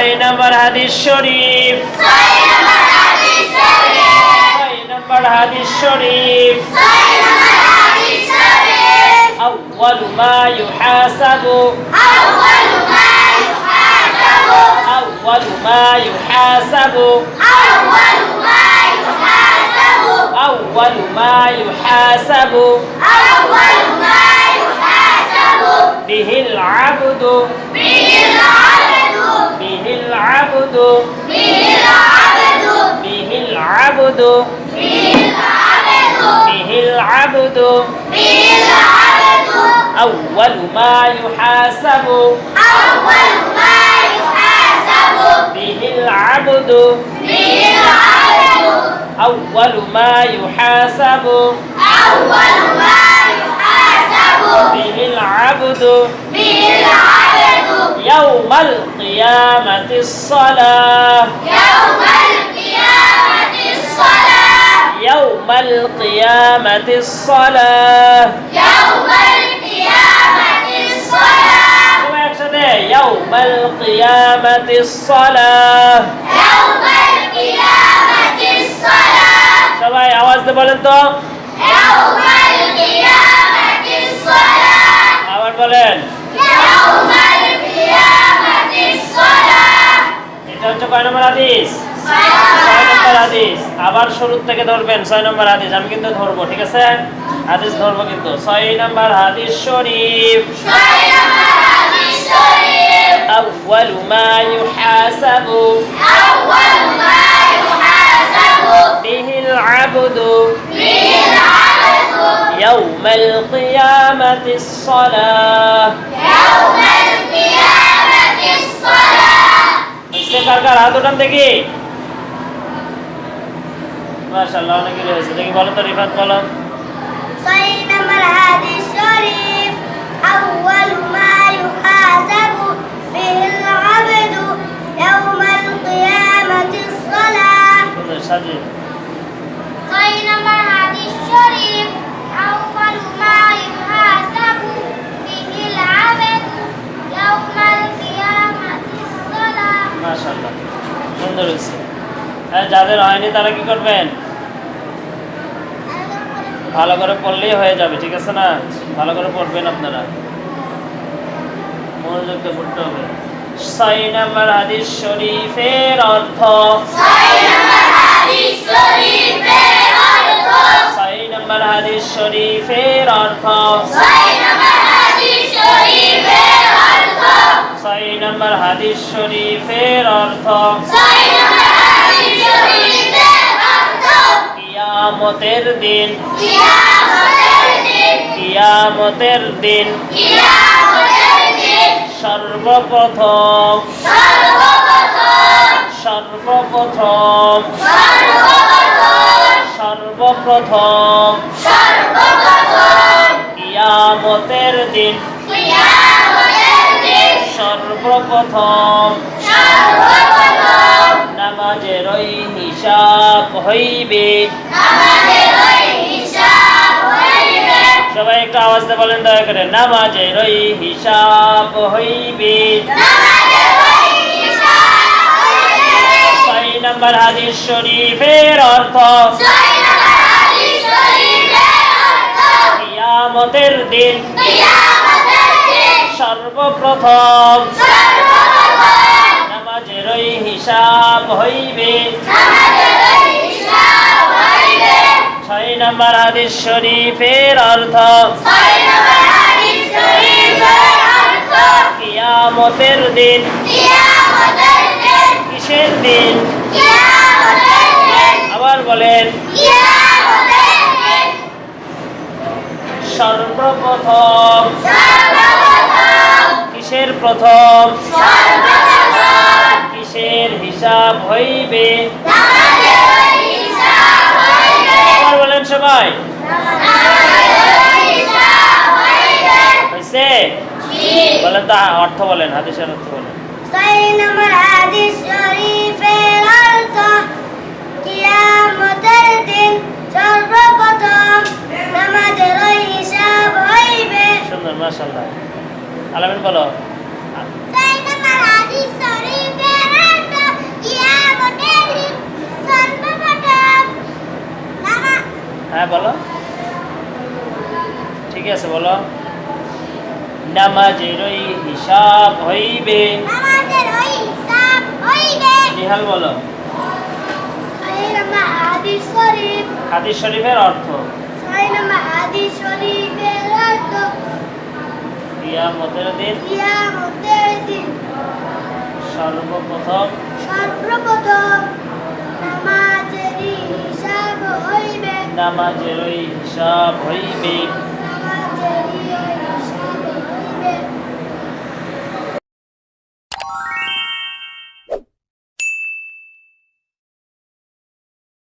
ছয় নম্বর হাদিস শরীফ ছয় নম্বর হাদিস শরীফ أول ما يحاسب أول ما يحاسب أول ما يحاسب به العبد به العبد به العبد. به العبد. به العبد. به العبد. به العبد أول ما يحاسب. أول ما يحاسب. به العبد به العبد. أول ما يحاسب. أول ما يحاسب. به العبد. به العبد. يوم القيامة الصلاة يوم القيامة الصلاة সবাই একসাথে يوم القيامة الصلاة সবাই আওয়াজ দিয়ে বলেন তো আবার বলেন কয় নম্বর হাদিস ছয় নম্বর হাদিস আবার শুরুর থেকে ধরবেন ছয় নম্বর হাদিস আমি কিন্তু ধরবো ঠিক আছে হাদিস ধরবো কিন্তু ছয় নম্বর হাদিস শরীফ أول ما يحاسب به العبد يوم القيامة الصلاة হচ্ছে সরকার হাত ওঠান দেখি। মাশাআল্লাহ অনেক কিছু দেখি বলো তো রিফাত বলো। সহি নাম্বার হাদিস শরীফ আউয়াল হাদিস শরীফ যাদের হয়নি তারা কি করবেন? ভালো করে পড়লেই হয়ে যাবে ঠিক আছে না? ভালো করে পড়বেন আপনারা। মনোযোগ দিয়ে পড়তে হবে। ছয় নম্বর হাদিস শরীফের অর্থ ছয় নম্বর হাদিস শরীফের অর্থ ছয় নম্বর হাদিস শরীফের অর্থ কিয়ামতের দিন। কিয়ামতের দিন। সর্বপ্রথম। সর্বপ্রথম। সর্বপ্রথম। কিয়ামতের দিন। সর্বপ্রথম। হইবে। সবাই একটু আওয়াজ দিয়ে বলেন, দয়া করে। নামাজের ওই হিসাব হইবে। ছয় নম্বর হাদিস শরীফের অর্থ, কিয়ামতের দিন সর্বপ্রথম। নামাজের ওই হিসাব হইবে ছয় নম্বর হাদিস শরীফের অর্থ কিয়ামতের দিন কিসের দিন? আবার বলেন সর্বপ্রথম কিসের প্রথম? কিসের হিসাব হইবে? বলেন তো হ্যাঁ, অর্থ বলেন হাদিসের অর্থ বলেন। সেই নম্বর হাদিস শরীফের অর্থ কিয়ামতের দিন সর্বপ্রথম নামাজের হিসাব হইবে। সুন্দর মাশাআল্লাহ। আলামিন বলো। হ্যাঁ বলো। ঠিক আছে বলো। নামাজের ওই হিসাব হইবে। নিহাল বলো? হাদিস শরীফ। হাদিস শরীফের অর্থ? কিয়ামতের দিন। কিয়ামতের দিন। সর্বপ্রথম। সর্বপ্রথম নামাজের হিসাব হইবে। নামাজেরই হিসাব হইবে।